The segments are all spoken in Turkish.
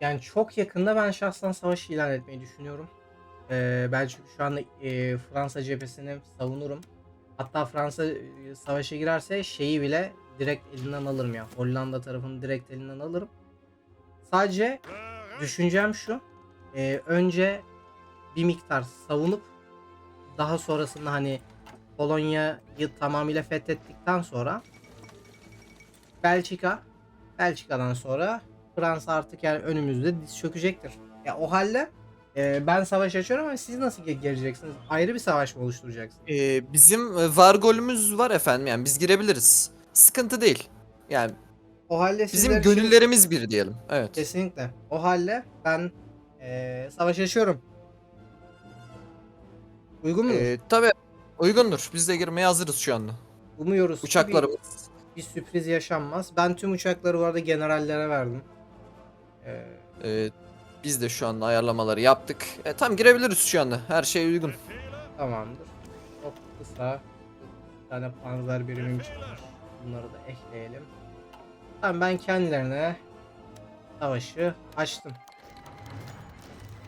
Yani çok yakında ben şahsen savaş ilan etmeyi düşünüyorum. Ee, ben çünkü şu anda e, Fransa cephesini savunurum. Hatta Fransa e, savaşa girerse şeyi bile direkt elinden alırım ya. Hollanda tarafını direkt elinden alırım. Sadece düşüncem şu. e, önce bir miktar savunup daha sonrasında hani Polonya'yı tamamıyla fethettikten sonra Belçika Belçika'dan sonra Fransa artık yani önümüzde diz çökecektir. Ya o halde e, ben savaş açıyorum ama siz nasıl ge- gireceksiniz? Ayrı bir savaş mı oluşturacaksınız? Ee, bizim e, var golümüz var efendim yani biz girebiliriz. Sıkıntı değil. Yani O halde bizim sizler için- gönüllerimiz bir diyelim. Evet. kesinlikle. O halde ben e, savaş açıyorum. Uygun mu? Ee, tabii uygundur. Biz de girmeye hazırız şu anda. Umuyoruz ki Uçaklarımız. bir, bir sürpriz yaşanmaz. Ben tüm uçakları bu arada generallere verdim. E, Ee, biz de şu anda ayarlamaları yaptık. E, tam girebiliriz şu anda. Her şey uygun. Tamamdır. Çok kısa bir tane panzer birimim çıkmış. Bunları da ekleyelim. Tamam ben kendilerine savaşı açtım.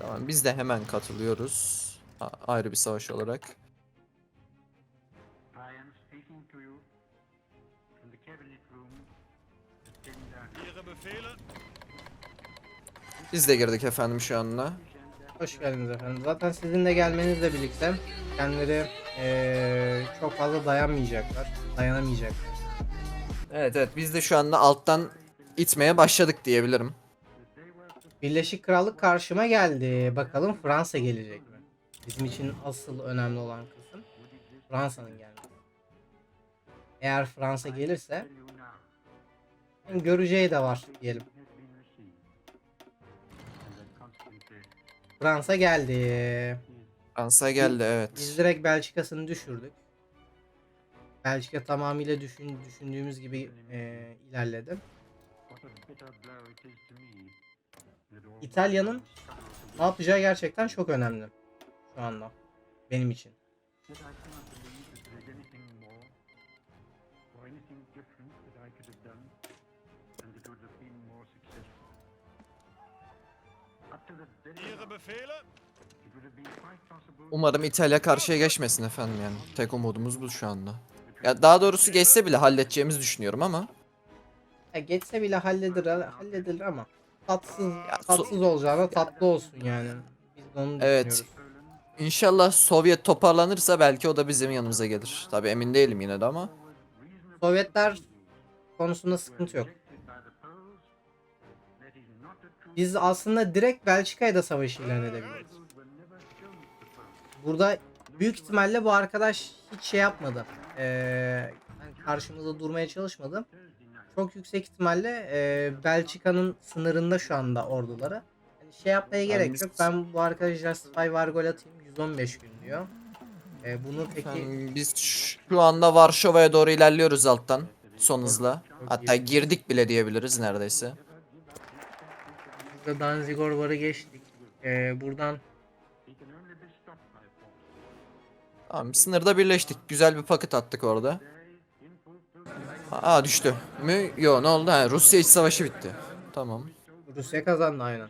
Tamam biz de hemen katılıyoruz. A- ayrı bir savaş olarak. I am Biz de girdik efendim şu anda. Hoş geldiniz efendim. Zaten sizin de gelmenizle birlikte kendileri eee, çok fazla dayanmayacaklar. Dayanamayacaklar. Evet evet biz de şu anda alttan itmeye başladık diyebilirim. Birleşik Krallık karşıma geldi. Bakalım Fransa gelecek mi? Bizim için asıl önemli olan kısım Fransa'nın gelmesi. Eğer Fransa gelirse hem göreceği de var diyelim. Fransa geldi. Fransa geldi Biz evet. direkt Belçika'sını düşürdük. Belçika tamamıyla düşün, düşündüğümüz gibi eee, ilerledi. İtalya'nın ne yapacağı gerçekten çok önemli şu anda benim için. Ihre Befehle? Umarım İtalya karşıya geçmesin efendim yani. Tek umudumuz bu şu anda. Ya daha doğrusu geçse bile halledeceğimizi düşünüyorum ama. Ya geçse bile halledilir, halledilir ama tatsız so- tatsız olacağına tatlı olsun yani. Biz de onu Evet. İnşallah Sovyet toparlanırsa belki o da bizim yanımıza gelir. Tabi emin değilim yine de ama. Sovyetler konusunda sıkıntı yok. Biz aslında direkt Belçika'ya da savaş ilan edebiliriz. Burada büyük ihtimalle bu arkadaş hiç şey yapmadı. Ee, yani karşımızda durmaya çalışmadı. Çok yüksek ihtimalle e, Belçika'nın sınırında şu anda orduları. Yani şey yapmaya gerek yok. Ben bu arkadaş Justify var gol atayım 115 gün diyor. Ee, bunu peki biz şu anda Varşova'ya doğru ilerliyoruz alttan. Son hızla. Hatta girdik bile diyebiliriz neredeyse. De Danzigor varı geçtik. Ee, buradan Tamam sınırda birleştik. Güzel bir paket attık orada. Aa düştü. Mü? Yo ne oldu? Ha, Rusya iç savaşı bitti. Tamam. Rusya kazandı aynen.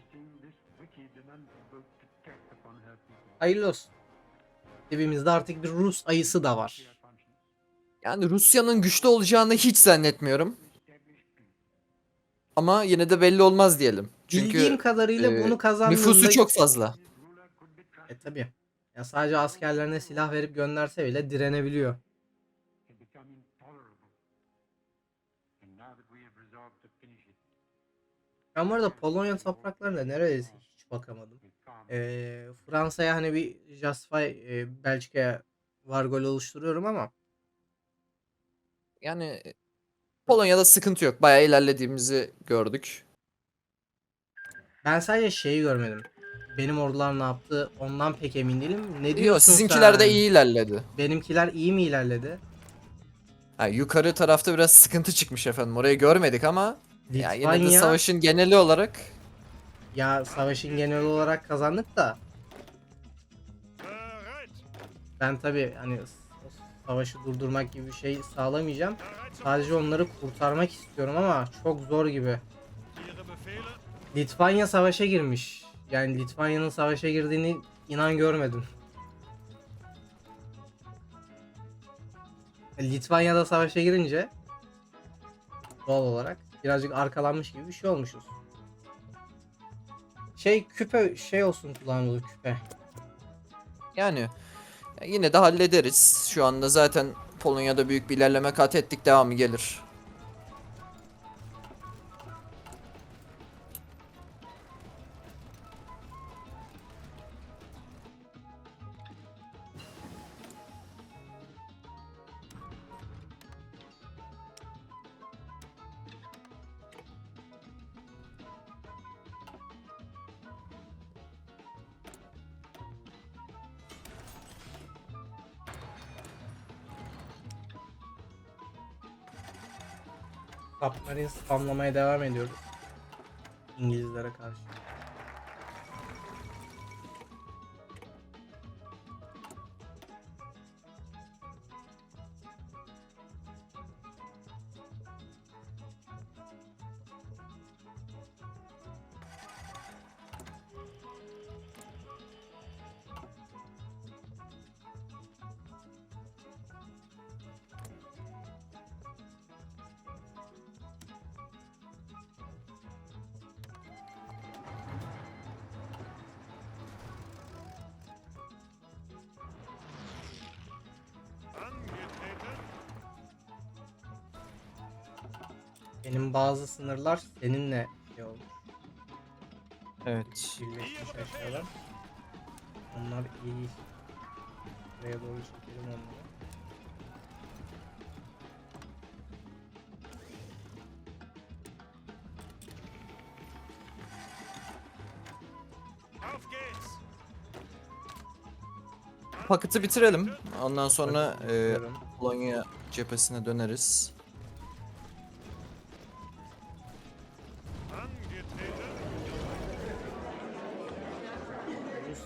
Hayırlı olsun. Dibimizde artık bir Rus ayısı da var. Yani Rusya'nın güçlü olacağını hiç zannetmiyorum. Ama yine de belli olmaz diyelim. Bildiğim Çünkü kadarıyla e, bunu kazandığında... nüfusu çok fazla. E tabi. Ya sadece askerlerine silah verip gönderse bile direnebiliyor. Ben bu arada Polonya topraklarına neredeyse hiç bakamadım. Ee, Fransa'ya hani bir Justify e, Belçika'ya var gol oluşturuyorum ama Yani e, Polonya'da sıkıntı yok. Bayağı ilerlediğimizi gördük. Ben sadece şeyi görmedim. Benim ordular ne yaptı ondan pek emin değilim. Ne Yo, diyorsun sizinkiler de sen? iyi ilerledi. Benimkiler iyi mi ilerledi? Ha, yukarı tarafta biraz sıkıntı çıkmış efendim. Orayı görmedik ama ya yine de savaşın geneli olarak ya savaşın genel olarak kazandık da ben tabi hani savaşı durdurmak gibi bir şey sağlamayacağım. Sadece onları kurtarmak istiyorum ama çok zor gibi. Litvanya savaşa girmiş. Yani Litvanya'nın savaşa girdiğini inan görmedim. Litvanya'da savaşa girince doğal olarak birazcık arkalanmış gibi bir şey olmuşuz. Şey küpe şey olsun kullanmalı küpe. Yani ya yine de hallederiz. Şu anda zaten Polonya'da büyük bir ilerleme kat ettik. Devamı gelir. Spamlamaya devam ediyoruz. İngilizlere karşı. Benim bazı sınırlar seninle şey olmuş. Evet. Birleşmiş aşağıdan. Onlar iyi. Buraya doğru çekelim onları. Paketi bitirelim. Ondan sonra e. Polonya cephesine döneriz.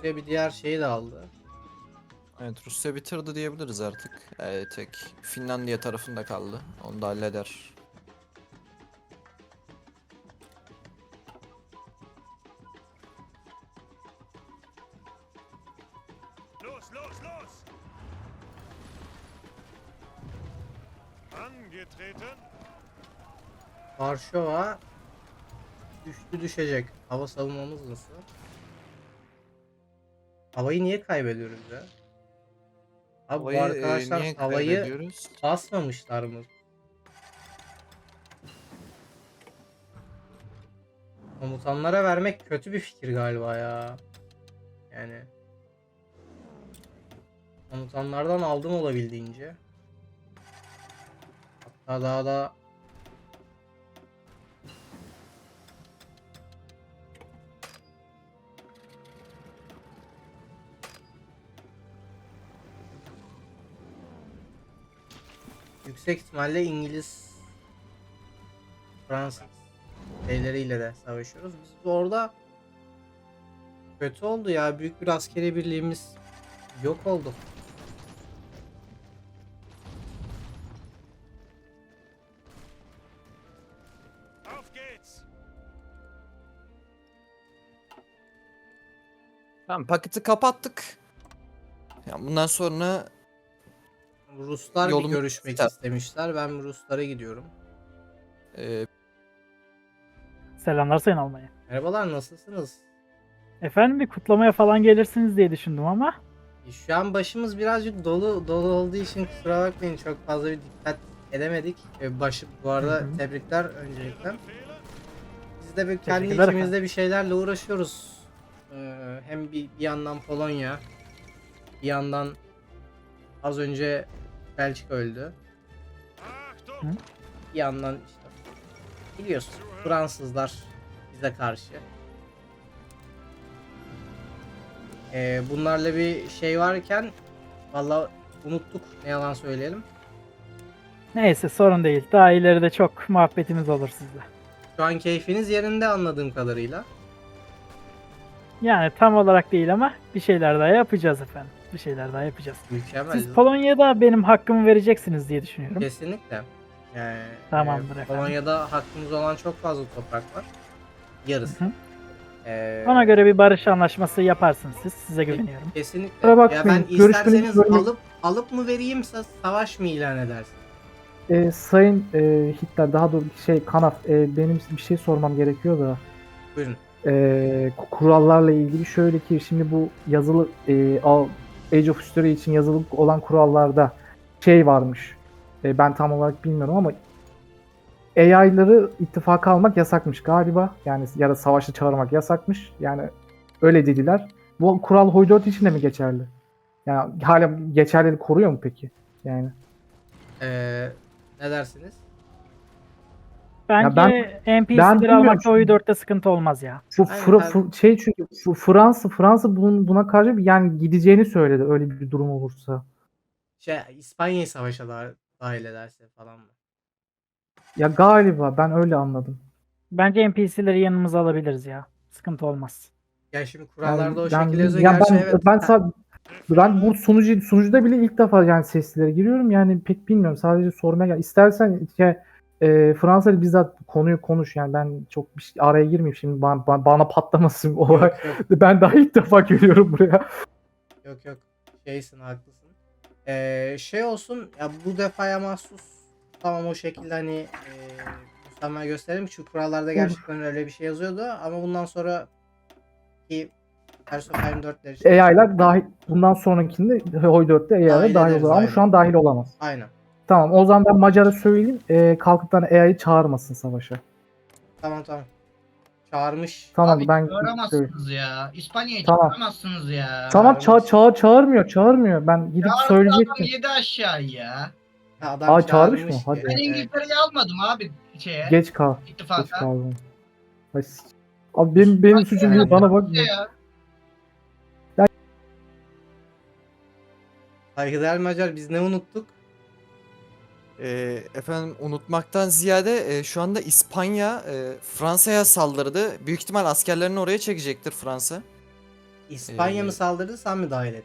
Rusya bir diğer şeyi de aldı. Evet Rusya bitirdi diyebiliriz artık. E, tek Finlandiya tarafında kaldı. Onu da halleder. Los, los, los! Angetreten! Varşova düştü düşecek. Hava savunmamız nasıl? Havayı niye kaybediyoruz ya? Abi bu Havayı, e, arkadaşlar niye havayı basmamışlar mı? Komutanlara vermek kötü bir fikir galiba ya. Yani. Komutanlardan aldım olabildiğince. Hatta daha da yüksek ihtimalle İngiliz Fransız şeyleriyle de savaşıyoruz. Biz orada kötü oldu ya. Büyük bir askeri birliğimiz yok oldu. Tamam paketi kapattık. Ya bundan sonra Ruslar bir Yolum- görüşmek Tabii. istemişler. Ben Ruslara gidiyorum. e, Selamlar Sayın Almanya. Merhabalar nasılsınız? Efendim bir kutlamaya falan gelirsiniz diye düşündüm ama E, Şu an başımız birazcık dolu dolu olduğu için kusura bakmayın çok fazla bir dikkat edemedik. E, Başı bu arada Hı hı. tebrikler öncelikle. Biz de bir kendi içimizde bir şeylerle uğraşıyoruz. Ee, hem bir, bir yandan Polonya, bir yandan az önce Belçika öldü. Achtung! Hı? Bir yandan işte biliyorsun Fransızlar bize karşı. Ee, bunlarla bir şey varken valla unuttuk ne yalan söyleyelim. neyse sorun değil. Daha ileride çok muhabbetimiz olur sizle. Şu an keyfiniz yerinde anladığım kadarıyla. Yani tam olarak değil ama bir şeyler daha yapacağız efendim. Bir şeyler daha yapacağız. Mükemmel. Siz Polonya'da benim hakkımı vereceksiniz diye düşünüyorum. Kesinlikle. Yani Tamamdır e, efendim. Polonya'da hakkımız olan çok fazla toprak var. yarısı. Hı hı. Ee, Ona göre bir barış anlaşması yaparsınız siz. Size güveniyorum. Kesinlikle. Kusura Ya bakmayın, ben görüşlerinizi isterseniz alıp alıp mı vereyim sa- savaş mı ilan edersin? Ee, Sayın e, Hitler daha doğrusu şey Kanaf e, benim bir şey sormam gerekiyor da Buyurun. e, kurallarla ilgili şöyle ki şimdi bu yazılı e, al- Age of History için yazılı olan kurallarda şey varmış. E, ben tam olarak bilmiyorum ama AI'ları ittifaka almak yasakmış galiba. Yani ya da savaşa çağırmak yasakmış. Yani öyle dediler. Bu kural Hoydort için de mi geçerli? Yani hala geçerliliği koruyor mu peki? Yani Ee, ne dersiniz? Bence ben NPC'leri bilmiyorum almakta çünkü- oyu dörtte sıkıntı olmaz ya. Bu Fra- tabii. Fr- şey çünkü Fransa Fransa bunun buna karşı bir- yani gideceğini söyledi öyle bir durum olursa. Şey İspanya'yı savaşa da- dahil ederse falan mı? Ya galiba ben öyle anladım. Bence NPC'leri yanımıza alabiliriz ya. Sıkıntı olmaz. Ya şimdi Yani kurallarda o ben, şekilde yazıyor. ya Gerçi ben, evet. ben sa- ben bu sunucu sunucuda bile ilk defa yani seslere giriyorum. Yani pek bilmiyorum. Sadece sormaya gel. İstersen şey, e, Fransa'da bizzat konuyu konuş. Yani ben çok bir şey, araya girmeyeyim şimdi bana, bana, patlamasın olay. Yok yok Ben daha ilk defa görüyorum buraya. yok yok. Şeysin haklısın. Ee, şey olsun ya bu defaya mahsus tamam o şekilde hani e, müsamaha gösterelim. Çünkü kurallarda gerçekten öyle bir şey yazıyordu ama bundan sonra ki Hearts of Iron 4'ler için AI'lar dahil bundan sonrakinde Hoy 4'te AI'lar Dahil olur ama şu an dahil olamaz. aynen. Tamam o zaman ben Macar'a söyleyeyim. E, kalkıp da AI'yi çağırmasın savaşa. Tamam tamam. Çağırmış. Tamam Abi ben çağıramazsınız ya. İspanya'yı Tamam. çağıramazsınız ya. Tamam ça ça çağırmıyor, çağırmıyor. Ben gidip Çağırdı adam söyleyecektim. yedi aşağı ya. Ha, adam Aa, çağırmış mı? Hadi. Ben Evet. İngiltere'yi almadım abi şeye. Geç kal. Geç ittifaka. kaldım. Ay, s- Abi benim benim suçum değil bana bak. Ya. Saygıdeğer Macar biz ne unuttuk? Ee, efendim unutmaktan ziyade e, şu anda İspanya e, Fransa'ya saldırdı. Büyük ihtimal askerlerini oraya çekecektir Fransa. İspanya Ee, mı saldırdı sen mi dahil ettin?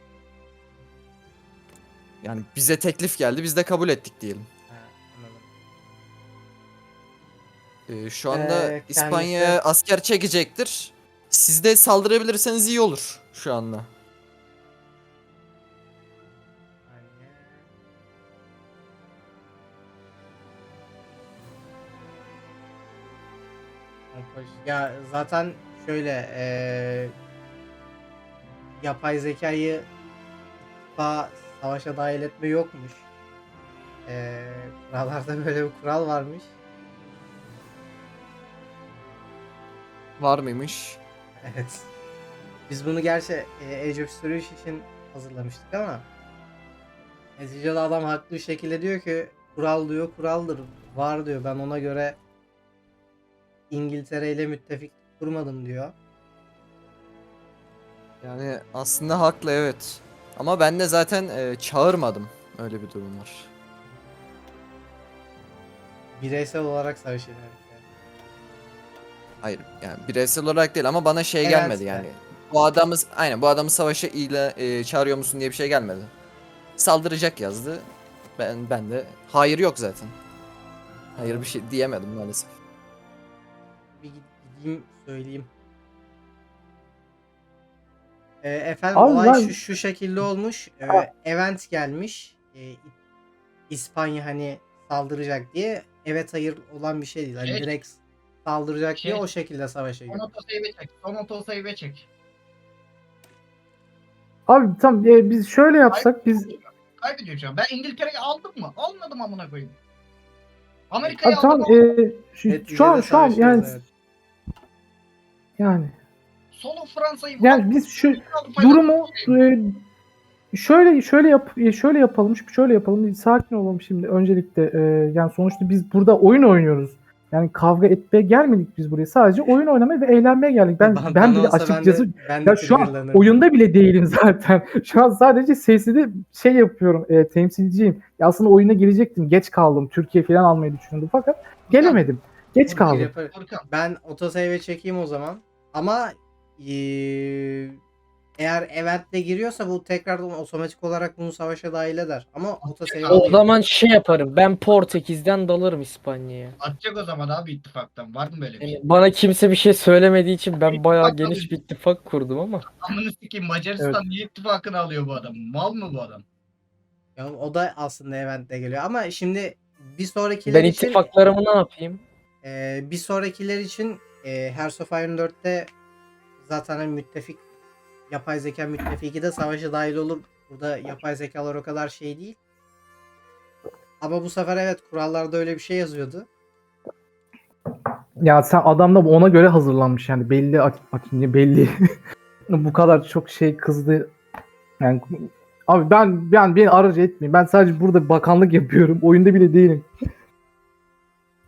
Yani bize teklif geldi biz de kabul ettik diyelim. Ha, anladım. Ee, şu anda Ee, İspanya'ya kendisi- asker çekecektir. Siz de saldırabilirseniz iyi olur şu anda. Ya zaten şöyle eee yapay zekayı daha savaşa dahil etme yokmuş. Eee kurallarda böyle bir kural varmış. Var mıymış? Evet. Biz bunu gerçi e, Age of History için hazırlamıştık ama neticede adam haklı bir şekilde diyor ki kural diyor kuraldır. Var diyor ben ona göre İngiltere ile müttefik kurmadım diyor. Yani aslında haklı evet. Ama ben de zaten e, çağırmadım. Öyle bir durum var. Bireysel olarak savaş. Hayır yani bireysel olarak değil ama bana şey Evet, gelmedi yani. Bu adamı aynen bu adamı savaşa ile e, çağırıyor musun diye bir şey gelmedi. Saldıracak yazdı. Ben ben de hayır yok zaten. Hayır bir şey diyemedim maalesef. Gideyim söyleyeyim. Ee, efendim Abi olay ben- şu, şu şekilde olmuş. Ee, Ha. event gelmiş. Ee, İspanya hani saldıracak diye. Evet hayır olan bir şey değil. Hani Şey- direkt saldıracak diye şey- o şekilde savaşa Son giriyor. otosayve çek. Son otosayve çek. Abi tamam e, biz şöyle yapsak biz Kaybediyor şu an. Ben İngiltere'yi aldım mı? Almadım amına koyayım. abi Amerika'yı tamam aldım. e, şu, şu an şu an yani evet. Yani Solo Fransa'yı yani biz şu durumu e, şöyle şöyle yap e, şöyle yapalım şöyle yapalım sakin olalım şimdi öncelikle e, yani sonuçta biz burada oyun oynuyoruz. Yani kavga etmeye gelmedik biz buraya. Sadece oyun oynamaya ve eğlenmeye geldik. Ben ben bana bile olsa ben de- açıkçası ben de ya şu an oyunda bile değilim zaten. Şu an sadece sesli de şey yapıyorum. E, temsilciyim. Ya aslında oyuna girecektim. Geç kaldım. Türkiye falan almayı düşünüyordum fakat gelemedim. Geç kaldım. Ben otosave çekeyim o zaman. Ama eğer eventle giriyorsa bu tekrardan otomatik olarak bunu savaşa dahil eder. Ama otoseri O zaman şey yaparım. Ben Portekiz'den dalarım İspanya'ya. Atacak o zaman abi ittifaktan. Var mı böyle bir şey? Bana kimse bir şey söylemediği için ben bayağı İttifak geniş bir ittifak kurdum ama. Amını sikeyim Macaristan niye ittifakını alıyor bu adam? Mal mı bu adam? Ya o da aslında eventle geliyor. Ama şimdi bir sonrakiler Ben için ittifaklarımı ne yapayım? e, bir sonrakiler için e, Hearts of Iron 4'te zaten hani müttefik yapay zeka müttefiki de savaşa dahil olur. Burada yapay zekalar o kadar şey değil. Ama bu sefer evet kurallarda öyle bir şey yazıyordu. Ya sen adam da ona göre hazırlanmış yani belli Ak- Akinci belli. Bu kadar çok şey kızdı. Yani abi ben ben beni aracı etmeyin. Ben sadece burada bakanlık yapıyorum. Oyunda bile değilim.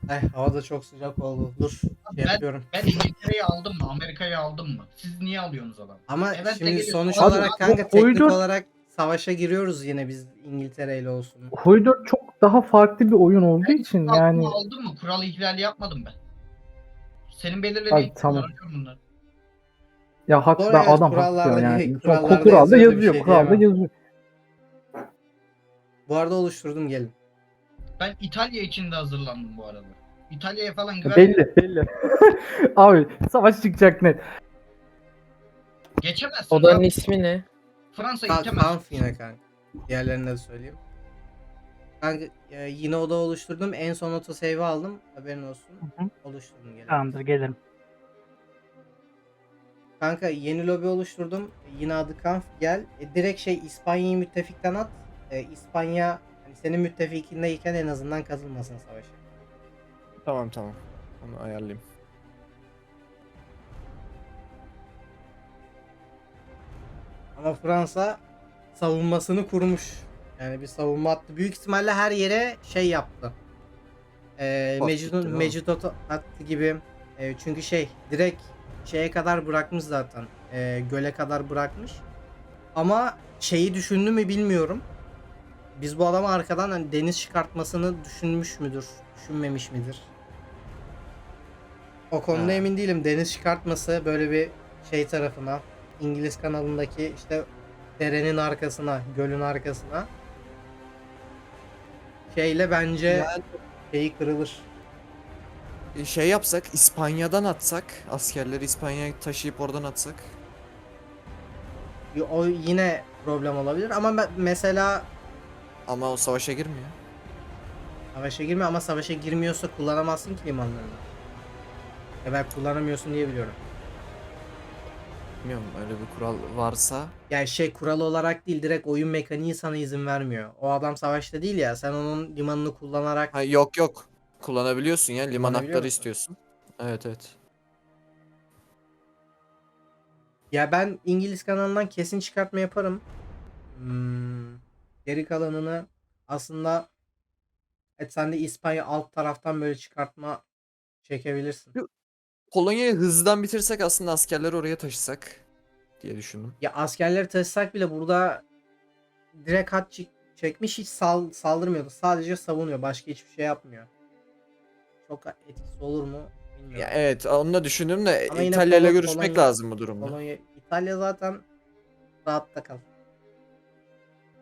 Eh hava da çok sıcak oldu. Dur şey Ben- yapıyorum. Ben İngiltere'yi aldım mı? Amerika'yı aldım mı? Siz niye alıyorsunuz adam? Ama Eventle şimdi sonuç Abi, olarak kanka teknik olarak savaşa giriyoruz yine biz İngiltere ile olsun. Koridor çok daha farklı bir oyun olduğu için Ben yani ittifakımı aldım mı? Kural ihlali yapmadım ben. Senin belirlediğin tamam. bunlar. ya hak Doğru, ben evet, adam kurallarda haklı yani. kurallarda kuralda yazıyor şey kuralda yazıyor. Bu arada oluşturdum gelin. Ben İtalya için de hazırlandım bu arada. İtalya'ya falan güven. Belli, belli. Abi savaş çıkacak net. Geçemezsin. Odanın abi. ismi ne? Fransa Kanka geçemez. Kanf yine kanka. Diğerlerini de söyleyeyim. Kanka e, yine oda oluşturdum. En son autosave'i aldım. Haberin olsun. Hı hı. Oluşturdum gelin. Tamamdır gelirim. Kanka yeni lobi oluşturdum. Yine adı Kanf. Gel. E, direkt şey İspanya'yı müttefikten at. E, İspanya senin müttefikindeyken en azından kazılmasın savaşa. Tamam tamam. Onu ayarlayayım. Ama Fransa savunmasını kurmuş. Yani bir savunma attı. Büyük ihtimalle her yere şey yaptı. Ee, Mecnun, attı gibi. Ee, çünkü şey direkt şeye kadar bırakmış zaten. Ee, göle kadar bırakmış. Ama şeyi düşündü mü bilmiyorum. Biz bu adama arkadan hani deniz çıkartmasını düşünmüş müdür? Düşünmemiş midir? O konuda Ha. emin değilim. Deniz çıkartması böyle bir şey tarafına İngiliz kanalındaki işte derenin arkasına, gölün arkasına şeyle bence Yani- şeyi kırılır. E, Şey yapsak, İspanya'dan atsak, askerleri İspanya'ya taşıyıp oradan atsak. O yine problem olabilir ama mesela Ama o savaşa girmiyor. savaşa girme ama savaşa girmiyorsa kullanamazsın ki limanlarını. Ya ben kullanamıyorsun diye biliyorum. Bilmiyorum öyle bir kural varsa. Yani şey kuralı olarak değil direkt oyun mekaniği sana izin vermiyor. O adam savaşta değil ya sen onun limanını kullanarak Ha yok yok. Kullanabiliyorsun ya. Liman Kullanabiliyor hakları musun? istiyorsun. Evet evet. Ya ben İngiliz kanalından kesin çıkartma yaparım. Hmm, geri kalanını aslında evet sen de İspanya alt taraftan böyle çıkartma çekebilirsin. Yok. Polonya'yı hızlıdan bitirsek aslında askerleri oraya taşısak diye düşündüm. Ya askerleri taşısak bile burada direkt hat çek- çekmiş hiç sal- saldırmıyordu. Sadece savunuyor. Başka hiçbir şey yapmıyor. Çok etkisi olur mu bilmiyorum. Ya evet onu da düşündüm de Ama yine İtalya ile görüşmek Polonya- lazım bu durumda. Polonya, İtalya zaten rahatta kal.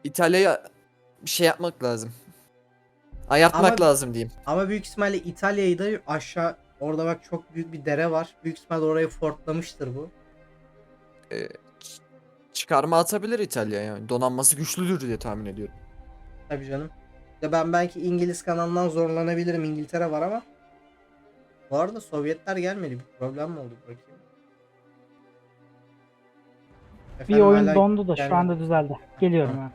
İtalya'ya bir şey yapmak lazım. Ayartmak Ama- lazım diyeyim. Ama büyük ihtimalle İtalya'yı da aşağı orada bak çok büyük bir dere var. Büyük ihtimalle orayı fortlamıştır bu. Ee, ç- çıkarma atabilir İtalya yani. Donanması güçlüdür diye tahmin ediyorum. Tabii canım. Ya ben belki İngiliz kanalından zorlanabilirim. İngiltere var ama. Bu arada Sovyetler gelmedi. Bir problem mi oldu bakayım? Bir Efendim, oyun hala dondu da gelmedi. şu anda düzeldi. Geliyorum ben.